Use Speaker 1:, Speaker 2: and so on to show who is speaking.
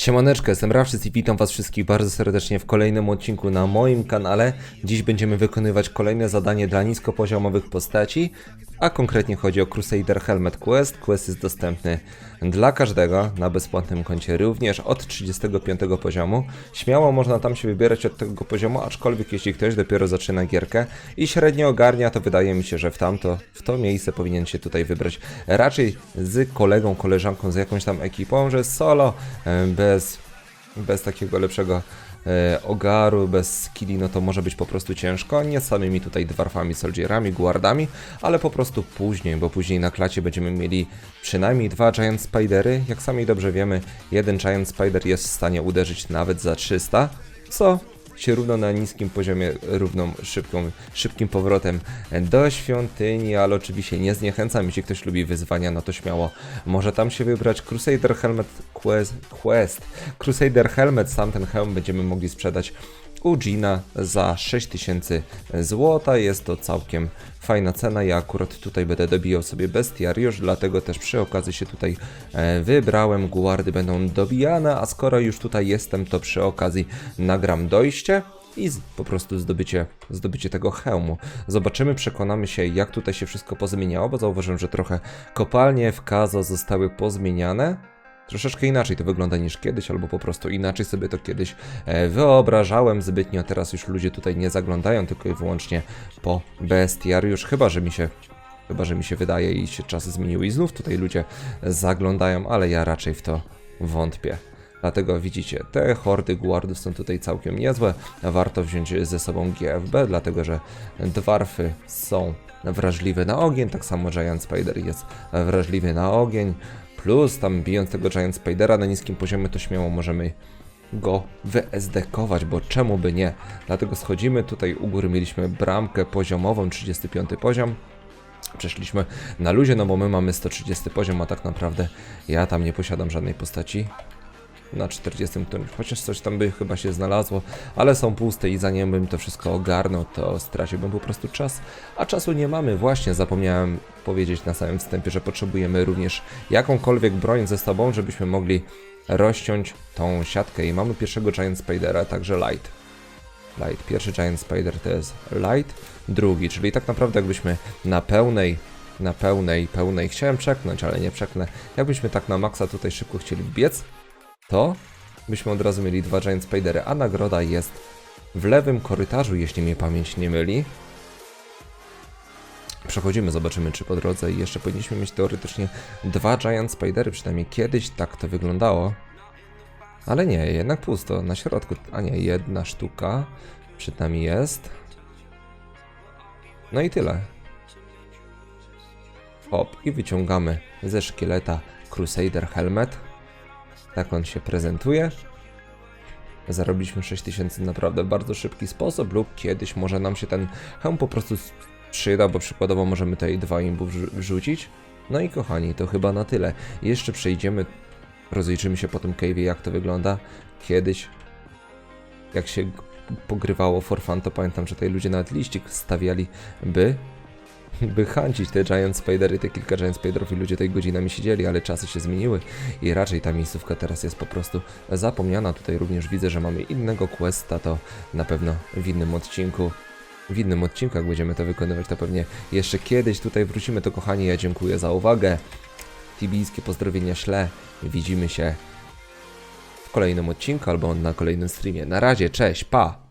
Speaker 1: Siemaneczko, jestem Rawszys i witam was wszystkich bardzo serdecznie w kolejnym odcinku na moim kanale. Dziś będziemy wykonywać kolejne zadanie dla niskopoziomowych postaci, a konkretnie chodzi o Crusader Helmet Quest. Quest jest dostępny dla każdego na bezpłatnym koncie również od 35 poziomu. Śmiało można tam się wybierać od tego poziomu, aczkolwiek jeśli ktoś dopiero zaczyna gierkę i średnio ogarnia, to wydaje mi się, że w tamto, w to miejsce powinien się tutaj wybrać raczej z kolegą, koleżanką, z jakąś tam ekipą, że solo, e, bez, bez takiego lepszego e, ogaru, bez skilli, no to może być po prostu ciężko, nie samymi tutaj dwarfami, soldierami, guardami, ale po prostu później, bo później na klacie będziemy mieli przynajmniej dwa Giant Spidery, jak sami dobrze wiemy, jeden Giant Spider jest w stanie uderzyć nawet za 300, co się równo na niskim poziomie, równą szybką, szybkim powrotem do świątyni, ale oczywiście nie zniechęcam, jeśli ktoś lubi wyzwania, no to śmiało może tam się wybrać. Crusader Helmet Quest, Quest. Crusader Helmet, sam ten hełm będziemy mogli sprzedać u Gina za 6000 zł. Jest to całkiem fajna cena. Ja akurat tutaj będę dobijał sobie bestiariusz, dlatego też przy okazji się tutaj e, wybrałem. Guardy będą dobijane, a skoro już tutaj jestem, to przy okazji nagram dojście i po prostu zdobycie, zdobycie tego hełmu. Zobaczymy, przekonamy się, jak tutaj się wszystko pozmieniało, bo zauważyłem, że trochę kopalnie w Kazo zostały pozmieniane. Troszeczkę inaczej to wygląda niż kiedyś, albo po prostu inaczej sobie to kiedyś e, wyobrażałem zbytnio. Teraz już ludzie tutaj nie zaglądają tylko i wyłącznie po bestiariusz, chyba że mi się Chyba, że mi się wydaje i się czasy zmieniły i znów tutaj ludzie zaglądają, ale ja raczej w to wątpię. Dlatego widzicie, te hordy guardów są tutaj całkiem niezłe. Warto wziąć ze sobą GFB, dlatego że dwarfy są wrażliwe na ogień, tak samo Giant Spider jest wrażliwy na ogień. Plus tam bijąc tego Giant Spidera na niskim poziomie, to śmiało możemy go wySD-kować, bo czemu by nie? Dlatego schodzimy tutaj u góry, mieliśmy bramkę poziomową, 35 poziom. Przeszliśmy na luzie, no bo my mamy 130 poziom, a tak naprawdę ja tam nie posiadam żadnej postaci na 40 którymś, chociaż coś tam by chyba się znalazło, ale są puste i zanim bym to wszystko ogarnął, to straciłbym po prostu czas, a czasu nie mamy. Właśnie zapomniałem powiedzieć na samym wstępie, że potrzebujemy również jakąkolwiek broń ze sobą, żebyśmy mogli rozciąć tą siatkę i mamy pierwszego Giant Spidera, także Light. Light. Pierwszy Giant Spider to jest Light, drugi, czyli tak naprawdę jakbyśmy na pełnej, na pełnej, pełnej, chciałem przeknąć, ale nie przeknę, jakbyśmy tak na maksa tutaj szybko chcieli biec, to byśmy od razu mieli dwa Giant Spidery, a nagroda jest w lewym korytarzu, jeśli mnie pamięć nie myli. Przechodzimy, zobaczymy czy po drodze i jeszcze powinniśmy mieć teoretycznie dwa Giant Spidery, przynajmniej kiedyś tak to wyglądało. Ale nie, jednak pusto, na środku, a nie, jedna sztuka przed nami jest. No i tyle. Hop, i wyciągamy ze szkieleta Crusader Helmet. Tak on się prezentuje. Zarobiliśmy 6000 naprawdę w bardzo szybki sposób, lub kiedyś może nam się ten hełm po prostu przyda, bo przykładowo możemy tutaj dwa imbu wrzu- wrzucić. No i kochani, to chyba na tyle. Jeszcze przejdziemy, rozejrzymy się po tym cave'ie, jak to wygląda. Kiedyś, jak się pogrywało for fun, to pamiętam, że tutaj ludzie nawet liścik stawiali, by by hancić te Giant Spidery, te kilka Giant Spiderów i ludzie tej godzinami siedzieli, ale czasy się zmieniły i raczej ta miejscówka teraz jest po prostu zapomniana. Tutaj również widzę, że mamy innego questa, to na pewno w innym odcinku. W innym odcinku, jak będziemy to wykonywać, to pewnie jeszcze kiedyś tutaj wrócimy. To kochani, ja dziękuję za uwagę. Tibijskie pozdrowienia śle. Widzimy się w kolejnym odcinku albo na kolejnym streamie. Na razie, cześć, pa!